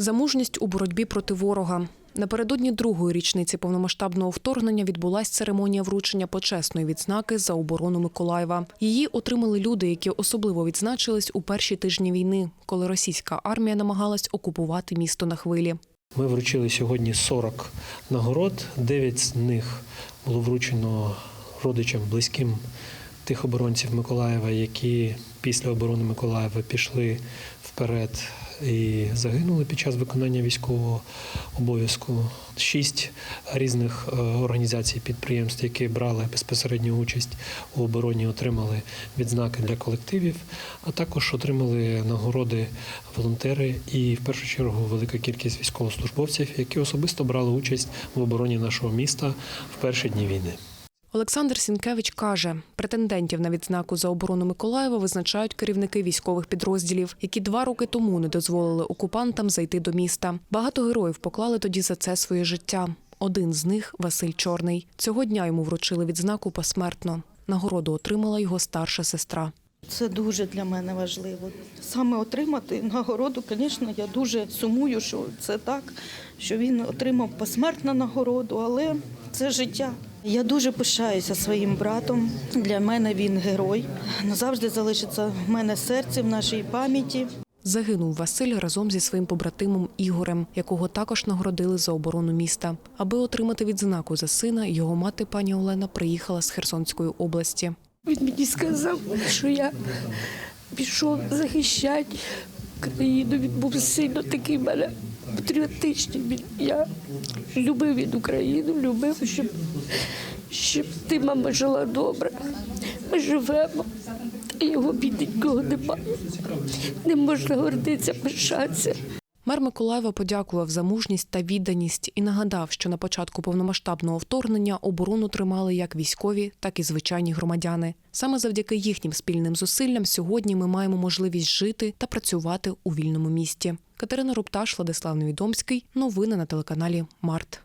За мужність у боротьбі проти ворога. Напередодні другої річниці повномасштабного вторгнення відбулася церемонія вручення почесної відзнаки за оборону Миколаєва. Її отримали люди, які особливо відзначились у перші тижні війни, коли російська армія намагалась окупувати місто на хвилі. Ми вручили сьогодні 40 нагород. 9 з них було вручено родичам, близьким тих оборонців Миколаєва, які після оборони Миколаєва пішли вперед і загинули під час виконання військового обов'язку. Шість різних е, організацій підприємств, які брали безпосередню участь у обороні, отримали відзнаки для колективів, а також отримали нагороди волонтери і в першу чергу велика кількість військовослужбовців, які особисто брали участь в обороні нашого міста в перші дні війни. Олександр Сінкевич каже, претендентів на відзнаку за оборону Миколаєва визначають керівники військових підрозділів, які два роки тому не дозволили окупантам зайти до міста. Багато героїв поклали тоді за це своє життя. Один з них Василь Чорний. Цього дня йому вручили відзнаку посмертно. Нагороду отримала його старша сестра. Це дуже для мене важливо. Саме отримати нагороду, звісно, я дуже сумую, що це так, що він отримав посмертну нагороду, але це життя. Я дуже пишаюся своїм братом. Для мене він герой. Назавжди залишиться в мене серце, в нашій пам'яті. Загинув Василь разом зі своїм побратимом Ігорем, якого також нагородили за оборону міста. Аби отримати відзнаку за сина, його мати пані Олена приїхала з Херсонської області. Він мені сказав, що я пішов захищати країну. Він був сильно такий мене патріотичний. Він- Я любив він Україну, любив, щоб, щоб ти, мама, жила добре. Ми живемо, і його бідненького немає. Не можна гордитися, пишатися. Мер Миколаєва подякував за мужність та відданість і нагадав, що на початку повномасштабного вторгнення оборону тримали як військові, так і звичайні громадяни. Саме завдяки їхнім спільним зусиллям сьогодні ми маємо можливість жити та працювати у вільному місті. Катерина Рупташ, Владислав Невідомський. Новини на телеканалі Март.